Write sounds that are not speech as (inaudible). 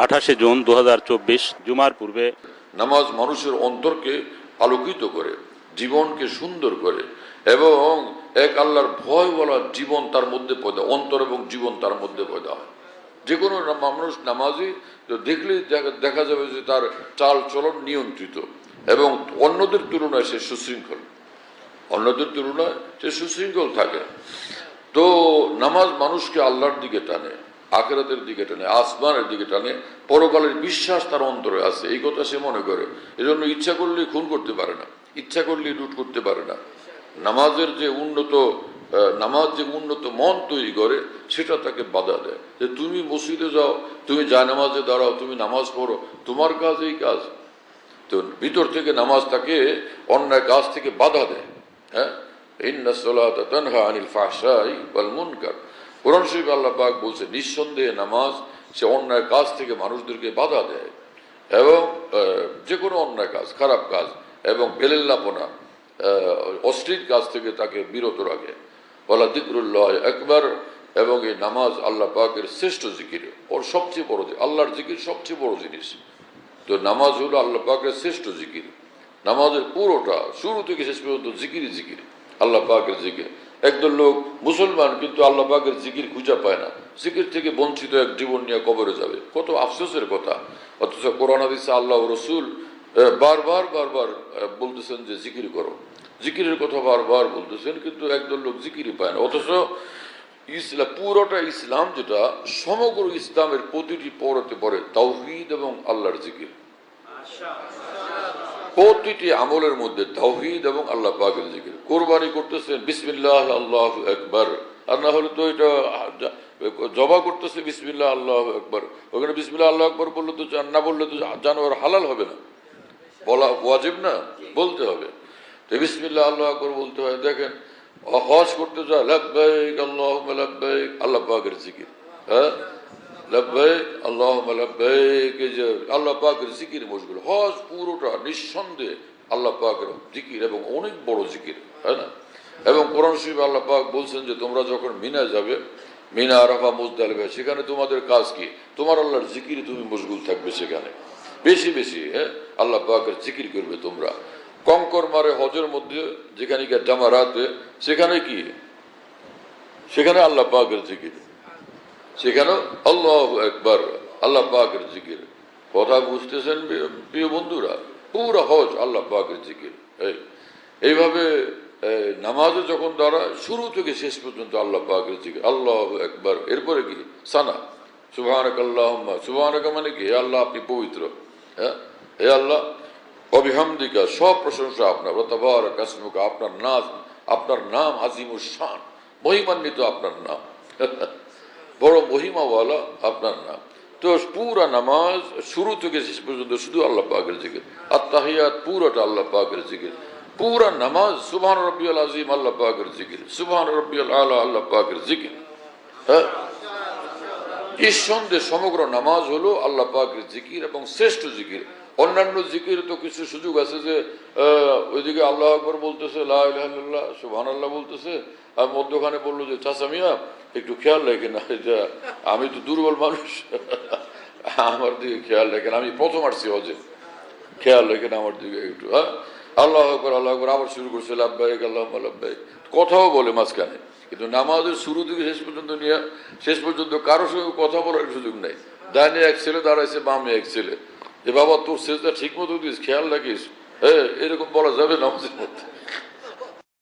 আঠাশে জুন দু হাজার চব্বিশ, জুমার পূর্বে নামাজ মানুষের অন্তরকে আলোকিত করে, জীবনকে সুন্দর করে এবং এক আল্লাহর ভয় বলা জীবন তার মধ্যে পয়দা, অন্তর এবং জীবন তার মধ্যে পয়দা হয়। যে কোনো মানুষ নামাজি, তো দেখলেই দেখা- দেখা যাবে যে তার চাল চলন নিয়ন্ত্রিত এবং অন্যদের তুলনায় সে সুশৃঙ্খল। অন্যদের তুলনায় সে সুশৃঙ্খল থাকে। তো নামাজ মানুষকে আল্লাহর দিকে টানে। আখেরাতের দিকে টানে, আসমানের দিকে টানে, পরকালের বিশ্বাস তার অন্তরে আছে, এই কথা সে মনে করে। এজন্য ইচ্ছা করলেই খুন করতে পারে না, ইচ্ছা করলেই লুট করতে পারে না। নামাজের যে উন্নত নামাজ যে উন্নত মন তৈরি করে, সেটা তাকে বাধা দেয়। যে তুমি মসজিদে যাও, তুমি যা নামাজে দাঁড়াও, তুমি নামাজ পড়ো, তোমার কাজ এই কাজ। তো ভিতর থেকে নামাজ তাকে অন্যায় কাজ থেকে বাধা দেয়। হ্যাঁ? ইন্না তানহা আনিল ওয়াল মুনকার। কোরআন শরীফ আল্লাহ পাক বলছে, নিঃসন্দেহে নামাজ সে অন্যায় কাজ থেকে মানুষদেরকে বাধা দেয় এবং যে কোনো অন্যায় কাজ, খারাপ কাজ এবং বেলেল্লাপনা অশ্লীল কাজ থেকে তাকে বিরত রাখে। বলা দিকরুল্লাহ একবার এবং এই নামাজ আল্লাহ পাকের শ্রেষ্ঠ জিকির। ওর সবচেয়ে বড় আল্লাহর জিকির সবচেয়ে বড় জিনিস। তো নামাজ হলো আল্লাহ পাকের শ্রেষ্ঠ জিকির। নামাজের পুরোটা, শুরু থেকে শেষ পর্যন্ত জিকিরই জিকির, আল্লাহ পাকের জিকির। একদল লোক মুসলমান, কিন্তু আল্লাহ জিকির খুঁজে পায় না। জিকির থেকে বঞ্চিত এক জীবন নিয়ে কবরে যাবে। কত আফসোসের কথা। অথচ কোরআন, হাদিসে, আল্লাহ রসুল বারবার বারবার বলতেছেন যে জিকির করো। জিকিরের কথা বারবার বলতেছেন, কিন্তু একদল লোক জিকিরই পায় না। অথচ ইসলাম পুরোটা ইসলাম যেটা, সমগ্র ইসলামের প্রতিটি পরতে পড়ে তাওহিদ এবং আল্লাহর জিকির। প্রতিটি আমলের মধ্যে তাওহিদ এবং আল্লাহ পাকের জিকির। কোরবানি করতেছেন, বিসমিল্লাহ, আল্লাহ একবার আর না হলে তো এটা জবা করতেছে, বিসমিল্লাহ, আল্লাহ একবার ওখানে বিসমিল্লাহ, আল্লাহ একবার বললে তো না বললে তো জানোয়ার হালাল হবে না। বলা ওয়াজিব না, বলতে হবে। তো বিসমিল্লাহ, আল্লাহ একবার বলতে হয়, দেখেন, হজ করতে যায় লাব্বাইক আল্লাহ লাব্বাইক, আল্লাহ পাকের জিকির। হ্যাঁ? আল্লাহ আল্লাহ জিকির মশগুল হজ পুরোটা নিঃসন্দেহে আল্লাহ জিকির এবং অনেক বড় জিকির না এবং আল্লাহ বলছেন যে তোমরা যখন মিনা যাবে মিনা সেখানে তোমাদের কাজ কি তোমার আল্লাহর জিকিরে তুমি মশগুল থাকবে সেখানে বেশি বেশি হ্যাঁ আল্লাহ পাকের জিকির করবে তোমরা কঙ্কর মারে হজের মধ্যে যেখানে গিয়ে জামারাতে সেখানে কি সেখানে আল্লাহ পাকের জিকির সেখানে আল্লাহ একবার আল্লাহ পাকের জিকির। কথা বুঝতেছেন প্রিয়- বন্ধুরা? পুরো হজ আল্লাহ পাকের জিকির। এই এইভাবে এই, নামাজে যখন দাঁড়া শুরু থেকে শেষ পর্যন্ত আল্লাহ পাকের জিকির। আল্লাহ একবার এরপরে কি? সানা। সুবাহানক আল্লাহ সুবাহানকা মানে কি? হে আল্লাহ আপনি পবিত্র। হ্যাঁ? হে আল্লাহ অবিহামদিকা সব প্রশংসা আপনার। রতবার কাসমুকা আপনার নাম আপনার নাম আজিমুর শান। মহিমান্বিত আপনার নাম। (laughs) বড় মহিমাওয়ালা আপনার নাম। তো পুরা নামাজ শুরু থেকে শেষ পর্যন্ত শুধু আল্লাহ পাকের জিকির। আর তাহিয়াত পুরোটা আল্লাহ পাকের জিকির। পুরা নামাজ সুবহান রব্বিয়াল আজিম আল্লাহ পাকের জিকির। সুবহান রব্বিয়াল আলা আল্লাহ পাকের জিকির। হ্যাঁ? নিঃসন্দেহে সমগ্র নামাজ হলো আল্লাহ পাকের জিকির এবং শ্রেষ্ঠ জিকির। অন্যান্য জিকির তো কিছু সুযোগ আছে যে ওইদিকে আল্লাহ আকবর বলতেছে লাহ সুবহান আল্লাহ বলতেছে, আর মধ্যখানে বলল যে, চাচা মিয়া, একটু খেয়াল রাখেন আমি তো দুর্বল মানুষ। আমার দিকে খেয়াল রাখেন, আমি প্রথম আসছি হজে। খেয়াল রাখেন আমার দিকে একটু হ্যাঁ? আল্লাহ আকবর আল্লাহ আকবর, আবার শুরু করছে লাভবাহিক আল্লাহ লাভবাহিক কথাও বলে মাঝখানে, কিন্তু নামাজের শুরু থেকে শেষ পর্যন্ত নিয়ে, শেষ পর্যন্ত কারোর সঙ্গে কথা বলার সুযোগ নেই। ডাইনে এক ছেলে দাঁড়াইছে, বামে এক ছেলে। যে বাবা তোর সেজটা ঠিক মতো দিস খেয়াল রাখিস। হ্যাঁ এরকম বলা যাবে নামাজের